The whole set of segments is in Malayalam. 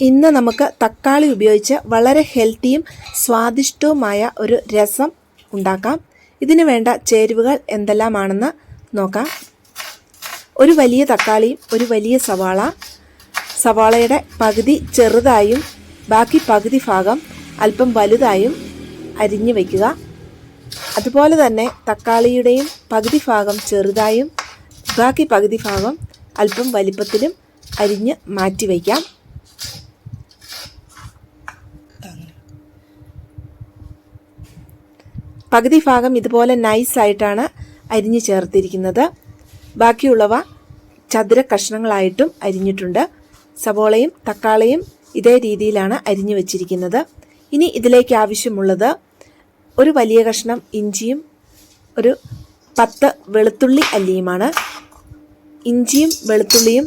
ഇന്ന് നമുക്ക് തക്കാളി ഉപയോഗിച്ച് വളരെ ഹെൽത്തിയും സ്വാദിഷ്ടവുമായ ഒരു രസം ഉണ്ടാക്കാം. ഇതിന് വേണ്ട ചേരുവകൾ എന്തെല്ലാമാണെന്ന് നോക്കാം. ഒരു വലിയ തക്കാളിയും ഒരു വലിയ സവാള. സവാളയുടെ പകുതി ചെറുതായും ബാക്കി പകുതി ഭാഗം അല്പം വലുതായും അരിഞ്ഞു വയ്ക്കുക. അതുപോലെ തന്നെ തക്കാളിയുടെയും പകുതി ഭാഗം ചെറുതായും ബാക്കി പകുതി ഭാഗം അല്പം വലിപ്പത്തിലും അരിഞ്ഞ് മാറ്റി വയ്ക്കാം. പകുതി ഭാഗം ഇതുപോലെ നൈസായിട്ടാണ് അരിഞ്ഞു ചേർത്തിരിക്കുന്നത്. ബാക്കിയുള്ളവ ചതുര കഷ്ണങ്ങളായിട്ടും അരിഞ്ഞിട്ടുണ്ട്. സവോളയും തക്കാളിയും ഇതേ രീതിയിലാണ് അരിഞ്ഞു വച്ചിരിക്കുന്നത്. ഇനി ഇതിലേക്ക് ആവശ്യമുള്ളത് ഒരു വലിയ കഷ്ണം ഇഞ്ചിയും ഒരു പത്ത് വെളുത്തുള്ളി അല്ലിയുമാണ്. ഇഞ്ചിയും വെളുത്തുള്ളിയും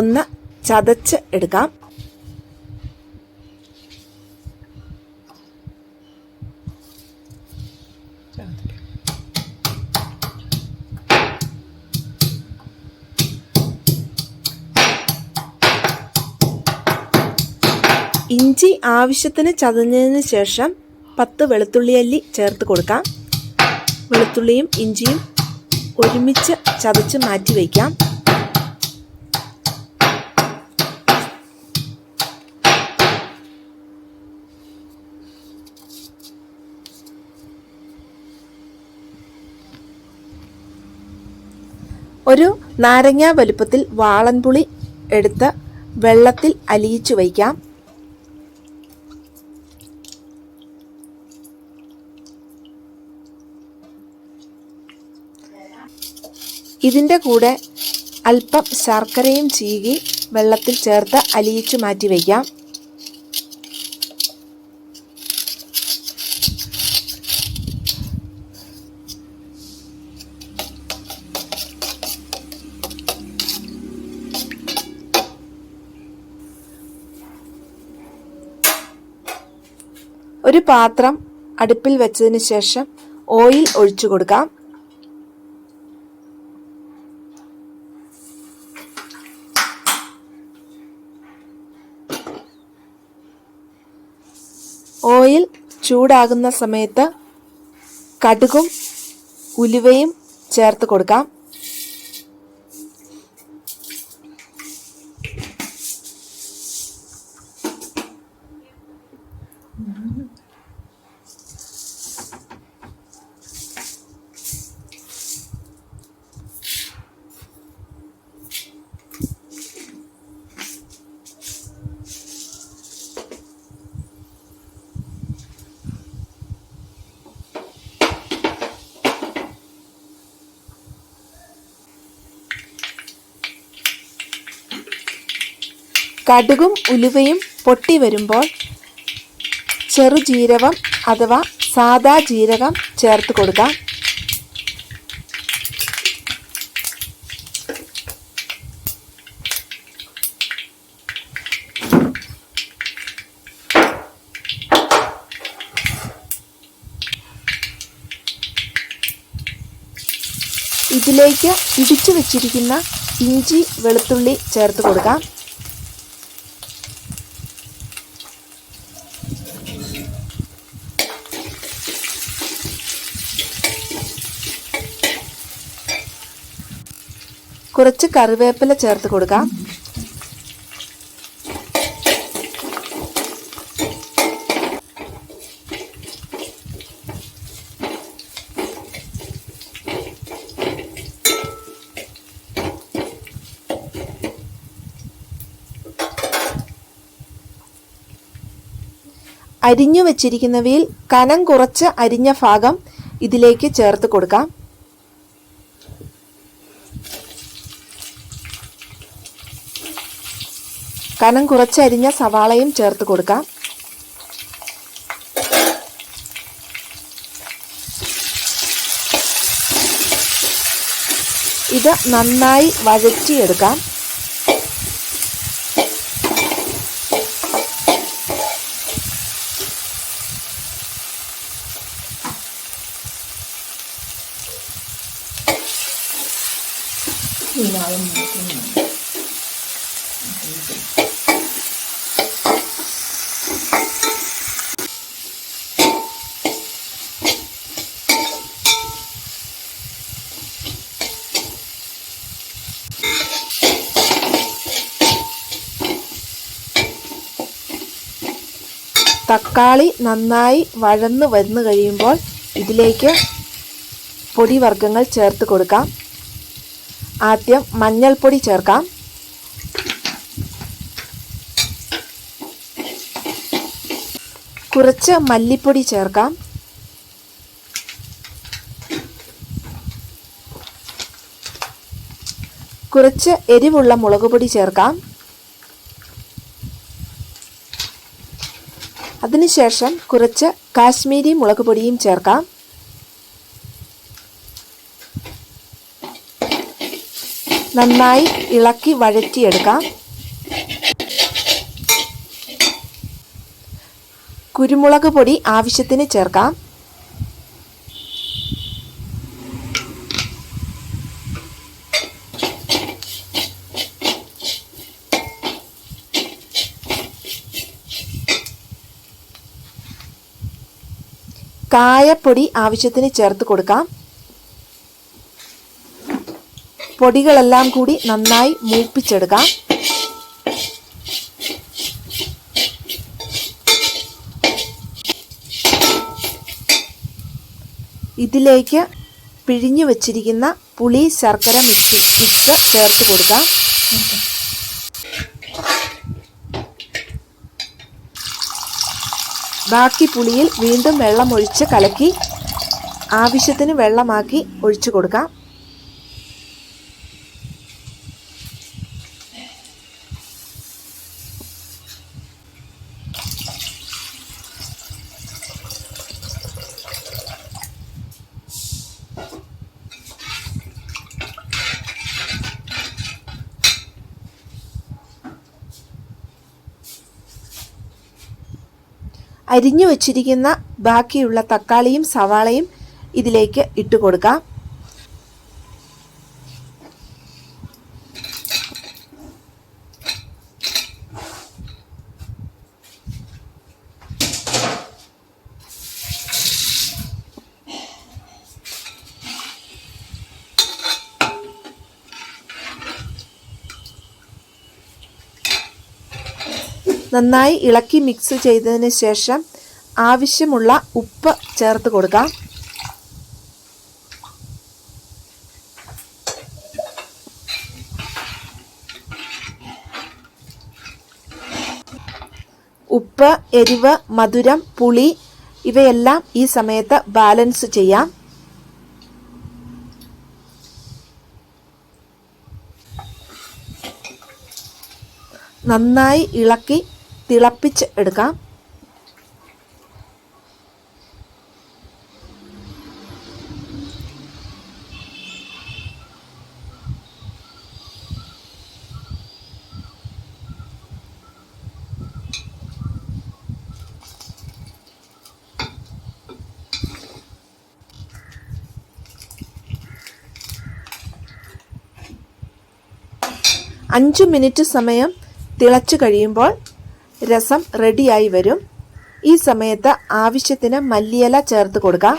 ഒന്ന് ചതച്ച് എടുക്കാം. ഇഞ്ചി ആവശ്യത്തിന് ചതഞ്ഞതിന് ശേഷം പത്ത് വെളുത്തുള്ളി അല്ലി ചേർത്ത് കൊടുക്കാം. വെളുത്തുള്ളിയും ഇഞ്ചിയും ഒരുമിച്ച് ചതച്ച് മാറ്റി വയ്ക്കാം. ഒരു നാരങ്ങ വലുപ്പത്തിൽ വാളൻപുളി എടുത്ത് വെള്ളത്തിൽ അലിയിച്ചു വയ്ക്കാം. ഇതിന്റെ കൂടെ അല്പം ശർക്കരയും ചീകി വെള്ളത്തിൽ ചേർത്ത് അലിയിച്ചു മാറ്റി വയ്ക്കാം. ഒരു പാത്രം അടുപ്പിൽ വെച്ചതിന് ശേഷം ഓയിൽ ഒഴിച്ചു കൊടുക്കാം. ഓയിൽ ചൂടാകുന്ന സമയത്ത് കടുകും ഉലുവയും ചേർത്ത് കൊടുക്കാം. കടുകും ഉലുവയും പൊട്ടി വരുമ്പോൾ ചെറുജീരകം അഥവാ സാദാ ജീരകം ചേർത്ത് കൊടുക്കാം. ഇതിലേക്ക് ഇടിച്ചു വെച്ചിരിക്കുന്ന ഇഞ്ചി വെളുത്തുള്ളി ചേർത്ത് കൊടുക്കാം. കുറച്ച് കറിവേപ്പില ചേർത്ത് കൊടുക്കാം. അരിഞ്ഞു വെച്ചിരിക്കുന്നവയിൽ കനം കുറച്ച് അരിഞ്ഞ ഭാഗം ഇതിലേക്ക് ചേർത്ത് കൊടുക്കാം. കനം കുറച്ചരിഞ്ഞ സവാളയും ചേർത്ത് കൊടുക്കാം. ഇത് നന്നായി വഴറ്റിയെടുക്കാം. തക്കാളി നന്നായി വഴന്ന് വന്നു കഴിയുമ്പോൾ ഇതിലേക്ക് പൊടിവർഗങ്ങൾ ചേർത്ത് കൊടുക്കാം. ആദ്യം മഞ്ഞൾപ്പൊടി ചേർക്കാം. കുറച്ച് മല്ലിപ്പൊടി ചേർക്കാം. കുറച്ച് എരിവുള്ള മുളക് പൊടി ചേർക്കാം. അതിനുശേഷം കുറച്ച് കാശ്മീരി മുളക് പൊടിയും ചേർക്കാം. നന്നായി ഇളക്കി വഴറ്റിയെടുക്കാം. കുരുമുളക് പൊടി ആവശ്യത്തിന് ചേർക്കാം. കായപ്പൊടി ആവശ്യത്തിന് ചേർത്ത് കൊടുക്കാം. പൊടികളെല്ലാം കൂടി നന്നായി മൂപ്പിച്ചെടുക്കാം. ഇതിലേക്ക് പിഴിഞ്ഞു വച്ചിരിക്കുന്ന പുളി ശർക്കര മിക്സ് മിക്സ് ചേർത്ത് കൊടുക്കാം. ബാക്കി പുളിയിൽ വീണ്ടും വെള്ളം ഒഴിച്ച് കലക്കി. ആവശ്യത്തിന് വെള്ളമാക്കി ഒഴിച്ചു കൊടുക്കാം. അരിഞ്ഞു വച്ചിരിക്കുന്ന ബാക്കിയുള്ള തക്കാളിയും സവാളയും ഇതിലേക്ക് ഇട്ട് കൊടുക്കാം നന്നായി ഇളക്കി മിക്സ് ചെയ്തതിന് ശേഷം ആവശ്യമുള്ള ഉപ്പ് ചേർത്ത് കൊടുക്കാം. ഉപ്പ് എരിവ് മധുരം പുളി ഇവയെല്ലാം ഈ സമയത്ത് ബാലൻസ് ചെയ്യാം. നന്നായി ഇളക്കി തിളപ്പിച്ച് എടുക്കാം. അഞ്ച് മിനിറ്റ് സമയം തിളച്ചു കഴിയുമ്പോൾ രസം റെഡിയായി വരും. ഈ സമയത്ത് ആവശ്യത്തിന് മല്ലിയില ചേർത്ത് കൊടുക്കാം.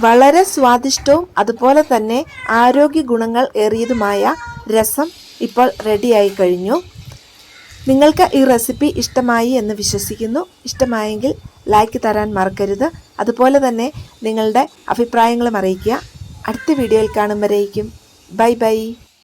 വളരെ സ്വാദിഷ്ടവും അതുപോലെ തന്നെ ആരോഗ്യ ഗുണങ്ങൾ ഏറിയതുമായ രസം ഇപ്പോൾ റെഡിയായി കഴിഞ്ഞു. നിങ്ങൾക്ക് ഈ റെസിപ്പി ഇഷ്ടമായി എന്ന് വിശ്വസിക്കുന്നു. ഇഷ്ടമായെങ്കിൽ ലൈക്ക് തരാൻ മറക്കരുത്. അതുപോലെ തന്നെ നിങ്ങളുടെ അഭിപ്രായങ്ങളും അറിയിക്കുക. അടുത്ത വീഡിയോയിൽ കാണും ബൈ ബൈ